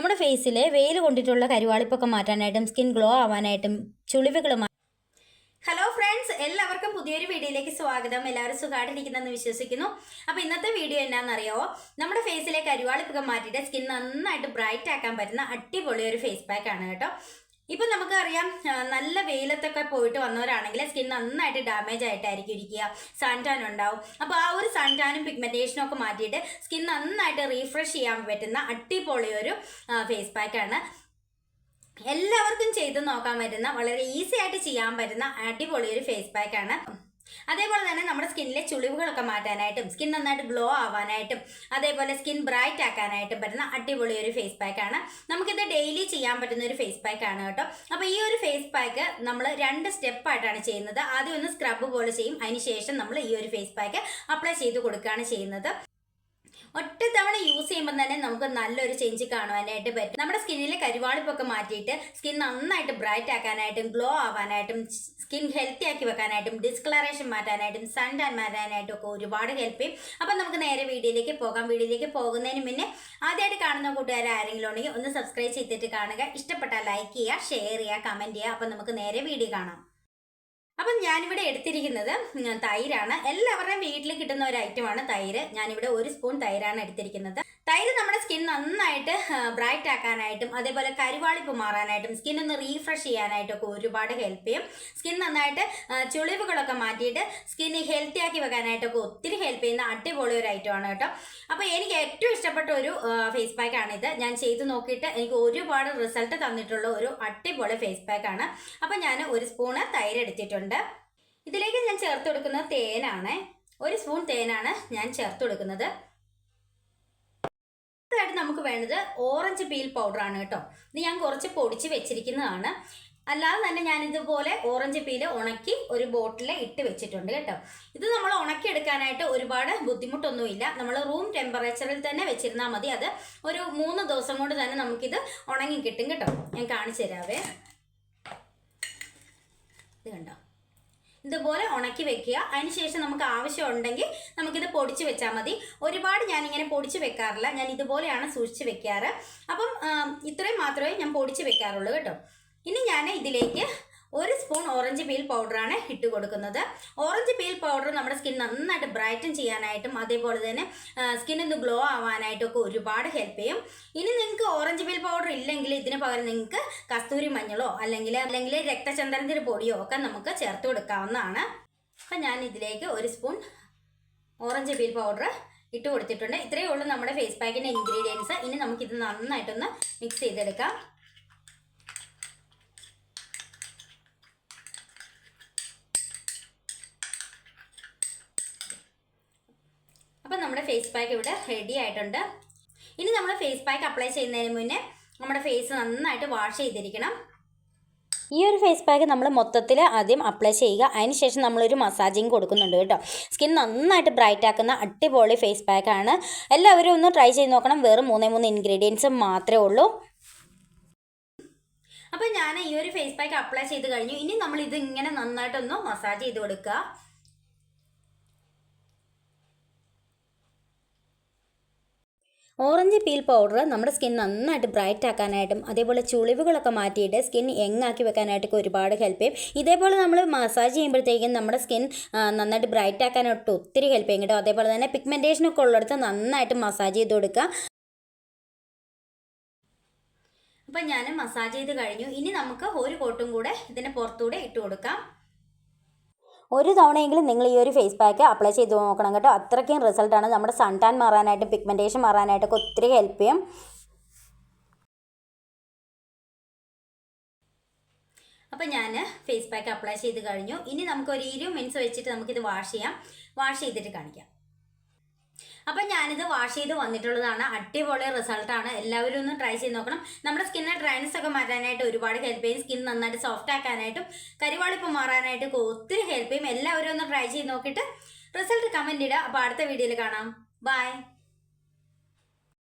നമ്മുടെ ഫേസിൽ വെയിൽ കൊണ്ടിട്ടുള്ള കരുവാളിപ്പൊക്കെ മാറ്റാനായിട്ടും സ്കിൻ ഗ്ലോ ആവാനായിട്ടും ചുളിവുകൾ ഹലോ ഫ്രണ്ട്സ് എല്ലാവർക്കും പുതിയൊരു വീഡിയോയിലേക്ക് സ്വാഗതം. എല്ലാവരും സുഖമായിട്ടിരിക്കുന്നെന്ന് വിശ്വസിക്കുന്നു. അപ്പോൾ ഇന്നത്തെ വീഡിയോ എന്നാണെന്നറിയാമോ നമ്മുടെ ഫേസിലെ കരുവാളിപ്പൊക്കെ മാറ്റിയിട്ട് സ്കിൻ നന്നായിട്ട് ബ്രൈറ്റ് ആക്കാൻ പറ്റുന്ന അടിപൊളി ഒരു ഫേസ് പാക്ക് ആണ് കേട്ടോ. ഇപ്പം നമുക്കറിയാം നല്ല വെയിലത്തൊക്കെ പോയിട്ട് വന്നവരാണെങ്കിൽ സ്കിൻ നന്നായിട്ട് ഡാമേജ് ആയിട്ടായിരിക്കും ഇരിക്കുക. സൺടാൻ ഉണ്ടാവും. അപ്പോൾ ആ ഒരു സൺടാനും പിഗ്മെന്റേഷനും ഒക്കെ മാറ്റിയിട്ട് സ്കിൻ നന്നായിട്ട് റീഫ്രഷ് ചെയ്യാൻ പറ്റുന്ന അടിപൊളി ഒരു ഫേസ് പാക്കാണ് എല്ലാവർക്കും ചെയ്ത് നോക്കാൻ പറ്റുന്ന വളരെ ഈസി ആയിട്ട് ചെയ്യാൻ പറ്റുന്ന അടിപൊളി ഒരു ഫേസ് പാക്ക് ആണ്. അതേപോലെ തന്നെ നമ്മുടെ സ്കിന്നിലെ ചുളിവുകളൊക്കെ മാറ്റാനായിട്ടും സ്കിൻ നന്നായിട്ട് ഗ്ലോ ആവാനായിട്ടും അതേപോലെ സ്കിൻ ബ്രൈറ്റ് ആക്കാനായിട്ടും പറ്റുന്ന അടിപൊളി ഒരു ഫേസ് പാക്കാണ് നമുക്കിത് ഡെയിലി ചെയ്യാൻ പറ്റുന്ന ഒരു ഫേസ് പാക്കാണ് കേട്ടോ. അപ്പോൾ ഈ ഒരു ഫേസ് പാക്ക് നമ്മൾ രണ്ട് സ്റ്റെപ്പായിട്ടാണ് ചെയ്യുന്നത്. ആദ്യം ഒന്ന് സ്ക്രബ് പോലെ ചെയ്യും. അതിനുശേഷം നമ്മൾ ഈ ഒരു ഫേസ് പാക്ക് അപ്ലൈ ചെയ്ത് കൊടുക്കുകയാണ് ചെയ്യുന്നത്. ഒറ്റ തവണ യൂസ് ചെയ്യുമ്പോൾ തന്നെ നമുക്ക് നല്ലൊരു ചേഞ്ച് കാണുവാനായിട്ട് പറ്റും. നമ്മുടെ സ്കിന്നിലെ കരുവാളിപ്പൊക്കെ മാറ്റിയിട്ട് സ്കിൻ നന്നായിട്ട് ബ്രൈറ്റ് ആക്കാനായിട്ടും ഗ്ലോ ആവാനായിട്ടും സ്കിൻ ഹെൽത്തി ആക്കി വെക്കാനായിട്ടും ഡിസ്കളറേഷൻ മാറ്റാനായിട്ടും സൺ ടാൻ മാറ്റാനായിട്ടും ഒക്കെ ഒരുപാട് ഹെൽപ്പ് ചെയ്യും. അപ്പം നമുക്ക് നേരെ വീഡിയോയിലേക്ക് പോകാം. വീഡിയോയിലേക്ക് പോകുന്നതിന് മുന്നേ ആദ്യമായിട്ട് കാണുന്ന കൂട്ടുകാർ ആരെങ്കിലും ഉണ്ടെങ്കിൽ ഒന്ന് സബ്സ്ക്രൈബ് ചെയ്തിട്ട് കാണുക. ഇഷ്ടപ്പെട്ടാൽ ലൈക്ക് ചെയ്യുക ഷെയർ ചെയ്യുക കമന്റ് ചെയ്യുക. അപ്പം നമുക്ക് നേരെ വീഡിയോ കാണാം. അപ്പം ഞാനിവിടെ എടുത്തിരിക്കുന്നത് തൈരാണ്. എല്ലാവരുടെയും വീട്ടിൽ കിട്ടുന്ന ഒരു ഐറ്റമാണ് തൈര്. ഞാനിവിടെ ഒരു സ്പൂൺ തൈരാണ് എടുത്തിരിക്കുന്നത്. തൈര് നമ്മുടെ സ്കിൻ നന്നായിട്ട് ബ്രൈറ്റ് ആക്കാനായിട്ടും അതേപോലെ കരുവാളിപ്പ് മാറാനായിട്ടും സ്കിൻ ഒന്ന് റീഫ്രഷ് ചെയ്യാനായിട്ടൊക്കെ ഒരുപാട് ഹെൽപ്പ് ചെയ്യും. സ്കിൻ നന്നായിട്ട് ചുളിവുകളൊക്കെ മാറ്റിയിട്ട് സ്കിന്ന് ഹെൽത്തി ആക്കി വെക്കാനായിട്ടൊക്കെ ഒത്തിരി ഹെൽപ്പ് ചെയ്യുന്ന അടിപൊളി ഒരു ഐറ്റം ആണ് കേട്ടോ. അപ്പോൾ എനിക്ക് ഏറ്റവും ഇഷ്ടപ്പെട്ട ഒരു ഫേസ് പാക്ക് ആണിത്. ഞാൻ ചെയ്ത് നോക്കിയിട്ട് എനിക്ക് ഒരുപാട് റിസൾട്ട് തന്നിട്ടുള്ള ഒരു അടിപൊളി ഫേസ് പാക്ക് ആണ്. അപ്പം ഞാൻ ഒരു സ്പൂണ് തൈര് എടുത്തിട്ടുണ്ട്. ഇതിലേക്ക് ഞാൻ ചേർത്ത് കൊടുക്കുന്നത് തേനാണ്. ഒരു സ്പൂൺ തേനാണ് ഞാൻ ചേർത്ത് കൊടുക്കുന്നത്. അടുത്തതായിട്ട് നമുക്ക് വേണ്ടത് ഓറഞ്ച് പീൽ പൗഡറാണ് കേട്ടോ. ഇത് ഞാൻ കുറച്ച് പൊടിച്ച് വെച്ചിരിക്കുന്നതാണ്. അല്ലാതെ തന്നെ ഞാൻ ഇതുപോലെ ഓറഞ്ച് പീൽ ഉണക്കി ഒരു ബോട്ടിൽ ഇട്ട് വെച്ചിട്ടുണ്ട് കേട്ടോ. ഇത് നമ്മൾ ഉണക്കി എടുക്കാനായിട്ട് ഒരുപാട് ബുദ്ധിമുട്ടൊന്നുമില്ല. നമ്മൾ റൂം ടെമ്പറേച്ചറിൽ തന്നെ വെച്ചിരുന്നാൽ മതി. അത് ഒരു മൂന്ന് ദിവസം കൊണ്ട് തന്നെ നമുക്കിത് ഉണങ്ങി കിട്ടും കേട്ടോ. ഞാൻ കാണിച്ചു തരാവേ. ഇത് കണ്ടോ? ഇതുപോലെ ഉണക്കി വെക്കുക. അതിനുശേഷം നമുക്ക് ആവശ്യം ആവശ്യമുണ്ടെങ്കിൽ നമുക്കിത് പൊടിച്ച് വെച്ചാൽ മതി. ഒരുപാട് ഞാൻ ഇങ്ങനെ പൊടിച്ച് വെക്കാറില്ല. ഞാൻ ഇതുപോലെയാണ് സൂക്ഷിച്ച് വെക്കാറ്. അപ്പം ഇത്രയും മാത്രമേ ഞാൻ പൊടിച്ച് വെക്കാറുള്ളൂ കേട്ടോ. ഇനി ഞാൻ ഇതിലേക്ക് ഒരു സ്പൂൺ ഓറഞ്ച് പീൽ പൗഡറാണ് ഇട്ട് കൊടുക്കുന്നത്. ഓറഞ്ച് പീൽ പൗഡർ നമ്മുടെ സ്കിൻ നന്നായിട്ട് ബ്രൈറ്റൻ ചെയ്യാനായിട്ടും അതേപോലെ തന്നെ സ്കിൻ ഒന്ന് ഗ്ലോ ആവാനായിട്ടും ഒക്കെ ഒരുപാട് ഹെൽപ്പ് ചെയ്യും. ഇനി നിങ്ങൾക്ക് ഓറഞ്ച് പീൽ പൗഡർ ഇല്ലെങ്കിൽ ഇതിന് പകരം നിങ്ങൾക്ക് കസ്തൂരി മഞ്ഞളോ അല്ലെങ്കിൽ അല്ലെങ്കിൽ രക്തചന്ദനത്തിന്റെ പൊടിയോ ഒക്കെ നമുക്ക് ചേർത്ത് കൊടുക്കാവുന്നതാണ്. അപ്പം ഞാൻ ഇതിലേക്ക് ഒരു സ്പൂൺ ഓറഞ്ച് പീൽ പൗഡർ ഇട്ട് കൊടുത്തിട്ടുണ്ട്. ഇത്രയേ ഉള്ളൂ നമ്മുടെ ഫേസ് പാക്കിന്റെ ഇൻഗ്രീഡിയൻസ് ഇനി നമുക്കിത് നന്നായിട്ടൊന്ന് മിക്സ് ചെയ്തെടുക്കാം. നമ്മുടെ ഫേസ് പാക്ക് ഇവിടെ റെഡി ആയിട്ടുണ്ട്. ഇനി നമ്മൾ ഫേസ് പാക്ക് അപ്ലൈ ചെയ്യുന്നതിന് മുന്നേ നമ്മുടെ ഫേസ് നന്നായിട്ട് വാഷ് ചെയ്തിരിക്കണം. ഈ ഒരു ഫേസ് പാക്ക് നമ്മൾ മൊത്തത്തിൽ ആദ്യം അപ്ലൈ ചെയ്യുക. അതിന് ശേഷം നമ്മളൊരു മസാജിങ് കൊടുക്കുന്നുണ്ട് കേട്ടോ. സ്കിൻ നന്നായിട്ട് ബ്രൈറ്റ് ആക്കുന്ന അടിപൊളി ഫേസ് പാക്കാണ് എല്ലാവരും ഒന്ന് ട്രൈ ചെയ്ത് നോക്കണം. വെറും മൂന്നേ മൂന്ന് ഇൻഗ്രീഡിയൻസ് മാത്രമേ ഉള്ളൂ. അപ്പോൾ ഞാൻ ഈ ഒരു ഫേസ് പാക്ക് അപ്ലൈ ചെയ്ത് കഴിഞ്ഞു. ഇനി നമ്മൾ ഇത് ഇങ്ങനെ നന്നായിട്ടൊന്ന് മസാജ് ചെയ്ത് കൊടുക്കുക. ഓറഞ്ച് പീൽ പൗഡർ നമ്മുടെ സ്കിൻ നന്നായിട്ട് ബ്രൈറ്റ് ആക്കാനായിട്ടും അതേപോലെ ചുളിവുകളൊക്കെ മാറ്റിയിട്ട് സ്കിൻ യങ്ങാക്കി വെക്കാനായിട്ടൊക്കെ ഒരുപാട് ഹെൽപ്പ് ചെയ്യും. ഇതേപോലെ നമ്മൾ മസാജ് ചെയ്യുമ്പോഴത്തേക്കും നമ്മുടെ സ്കിൻ നന്നായിട്ട് ബ്രൈറ്റ് ആക്കാനായിട്ട് ഒത്തിരി ഹെൽപ്പ് ചെയ്യും കേട്ടോ. അതേപോലെ തന്നെ പിഗ്മെന്റേഷനൊക്കെ ഉള്ളിടത്ത് നന്നായിട്ട് മസാജ് ചെയ്ത് കൊടുക്കുക. അപ്പം ഞാൻ മസാജ് ചെയ്ത് കഴിഞ്ഞു. ഇനി നമുക്ക് ഒരു കോട്ടും കൂടെ ഇതിന് പുറത്തൂടെ ഇട്ട് കൊടുക്കാം. ഒരു തവണയെങ്കിലും നിങ്ങൾ ഈ ഒരു ഫേസ് പാക്ക് അപ്ലൈ ചെയ്ത് നോക്കണം കേട്ടോ. അത്രയ്ക്കും റിസൾട്ടാണ് നമ്മുടെ സൺ ടാൻ മാറാനായിട്ടും പിഗ്മെന്റേഷൻ മാറാനായിട്ടൊക്കെ ഒത്തിരി ഹെൽപ്പ് ചെയ്യും. അപ്പം ഞാൻ ഫേസ് പാക്ക് അപ്ലൈ ചെയ്ത് കഴിഞ്ഞു. ഇനി നമുക്ക് ഒരു ഇരുപത് മിനിറ്റ്സ് വെച്ചിട്ട് നമുക്കിത് വാഷ് ചെയ്യാം. വാഷ് ചെയ്തിട്ട് കാണിക്കാം. അപ്പം ഞാനിത് വാഷ് ചെയ്ത് വന്നിട്ടുള്ളതാണ്. അടിപൊളി റിസൾട്ടാണ് എല്ലാവരും ഒന്ന് ട്രൈ ചെയ്ത് നോക്കണം. നമ്മുടെ സ്കിന്നിൽ ഡ്രൈനസ് ഒക്കെ മാറ്റാനായിട്ട് ഒരുപാട് ഹെൽപ്പ് ചെയ്യും. സ്കിൻ നന്നായിട്ട് സോഫ്റ്റ് ആക്കാനായിട്ടും കരിവാളിപ്പ് മാറാനായിട്ടും ഒത്തിരി ഹെൽപ്പ് ചെയ്യും. എല്ലാവരും ഒന്ന് ട്രൈ ചെയ്ത് നോക്കിയിട്ട് റിസൾട്ട് കമന്റ് ഇടുക. അപ്പോൾ അടുത്ത വീഡിയോയിൽ കാണാം. ബൈ